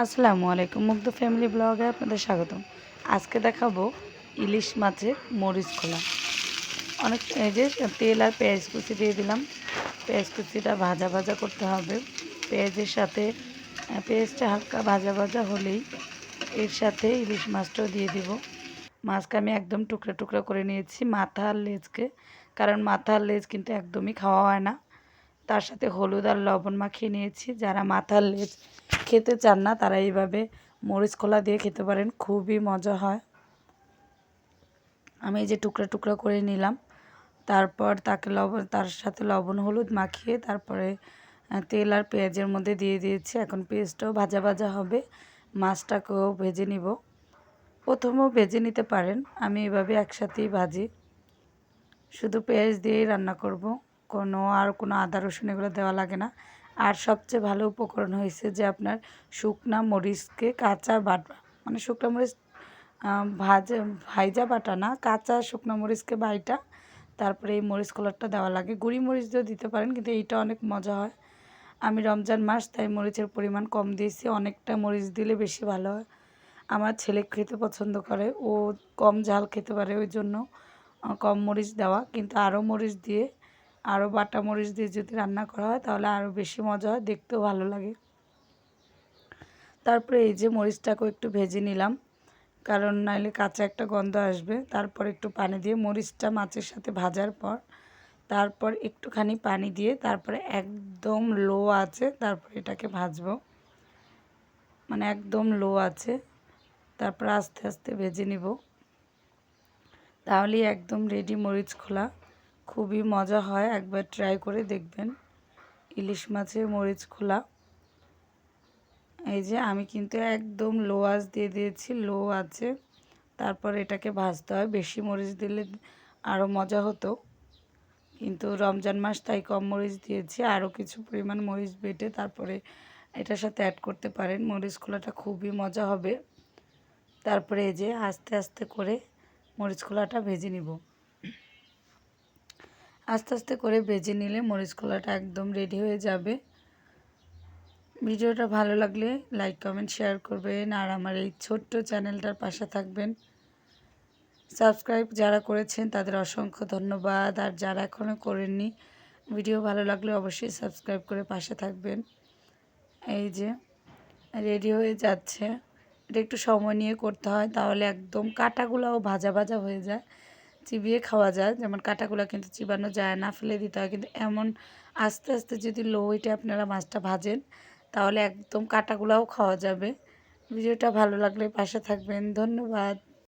আসসালামু আলাইকুম, মুগ্ধ ফ্যামিলি ব্লগে আপনাদের স্বাগতম। আজকে দেখাবো ইলিশ মাছের মরিচ খোলা। অনেক, এই যে তেল আর পেঁয়াজ কুচি দিয়ে দিলাম। পেঁয়াজ কুচিটা ভাজা ভাজা করতে হবে। পেঁয়াজের সাথে পেঁয়াজটা হালকা ভাজা ভাজা হলেই এর সাথে ইলিশ মাছটাও দিয়ে দিব। মাছকে আমি একদম টুকরা টুকরা করে নিয়েছি মাথা আর লেজকে, কারণ মাথা আর লেজ কিন্তু একদমই খাওয়া হয় না। তার সাথে হলুদ আর লবণ মাখিয়ে নিয়েছি। যারা মাথার লেজ খেতে চান না, তারা এইভাবে মরিচ খোলা দিয়ে খেতে পারেন, খুবই মজা হয়। আমি এই যে টুকরা টুকরা করে নিলাম। তারপর তাকে লবণ তার সাথে লবণ, হলুদ মাখিয়ে তারপরে তেল আর পেঁয়াজের মধ্যে দিয়ে দিয়েছি। এখন পেঁয়াজটাও ভাজা ভাজা হবে। মাছটাকেও ভেজে নিব। প্রথমেও ভেজে নিতে পারেন। আমি এভাবে একসাথেই ভাজি। শুধু পেঁয়াজ দিয়েই রান্না করব। কোনো আর কোনো আদা, রসুন এগুলো দেওয়া লাগে না। আর সবচেয়ে ভালো উপকরণ হয়েছে যে আপনার শুকনা মরিচকে কাঁচা বাটা মানে শুকনো মরিচ ভাজা, ভাইজা বাটা না, কাঁচা শুকনো মরিচকে বাইটা, তারপরে এই মরিচ কলারটা দেওয়া লাগে। গুঁড়ি মরিচ দিয়েও দিতে পারেন, কিন্তু এইটা অনেক মজা হয়। আমি রমজান মাস, তাই মরিচের পরিমাণ কম দিয়েছি, অনেকটা মরিচ দিলে বেশি ভালো হয়। আমার ছেলে খেতে পছন্দ করে, ও কম ঝাল খেতে পারে ওই জন্য কম মরিচ দেওয়া, কিন্তু আরও মরিচ দিয়ে আরও বাটা মরিচ দিয়ে যদি রান্না করা হয়, তাহলে আরও বেশি মজা হয়, দেখতেও ভালো লাগে। তারপরে এই যে মরিচটাকেও একটু ভেজে নিলাম, কারণ নাইলে কাঁচা একটা গন্ধ আসবে। তারপর একটু পানি দিয়ে মরিচটা মাছের সাথে ভাজার পর, তারপর একটুখানি পানি দিয়ে তারপরে একদম লো আছে, তারপর এটাকে ভাজবো। মানে একদম লো আছে, তারপর আস্তে আস্তে ভেজে নিব। তাহলেই একদম রেডি মরিচ খোলা। খুবই মজা হয়, একবার ট্রাই করে দেখবেন। ইলিশ মাছের মরিচ খোলা। এই যে আমি কিন্তু একদম লো আঁচ দিয়ে দিয়েছি লো আছে তারপর এটাকে ভাজতে হয়, বেশি মরিচ দিলে আরও মজা হতো। কিন্তু রমজান মাস তাই কম মরিচ দিয়েছি আরও কিছু পরিমাণ মরিচ বেটে তারপরে এটার সাথে অ্যাড করতে পারেন, মরিচ খোলাটা খুবই মজা হবে। তারপরে এই যে আস্তে আস্তে করে মরিচ খোলাটা ভেজে নিব। আস্তে আস্তে করে ভেজে নিলে মরিচ খোলাটা একদম রেডি হয়ে যাবে। ভিডিওটা ভালো লাগলে লাইক কমেন্ট শেয়ার করবেন। আর আমার এই ছোট্ট চ্যানেলটার পাশে থাকবেন। সাবস্ক্রাইব যারা করেছেন তাদের অসংখ্য ধন্যবাদ। আর যারা এখনও করেননি, ভিডিও ভালো লাগলে অবশ্যই সাবস্ক্রাইব করে পাশে থাকবেন। এই যে রেডি হয়ে যাচ্ছে। এটা একটু সময় নিয়ে করতে হয়, তাহলে একদম কাটাগুলোও ভাজা ভাজা হয়ে যায়। চিবিয়ে খাওয়া যায়। যেমন কাটাগুলা কিন্তু চিবানো যায়, না ফেলে দিতে হয়। কিন্তু এমন আস্তে আস্তে যদি লো হিটে আপনারা মাছটা ভাজেন, তাহলে একদম কাটাগুলাও খাওয়া যাবে। ভিডিওটা ভালো লাগলে পাশে থাকবেন। ধন্যবাদ।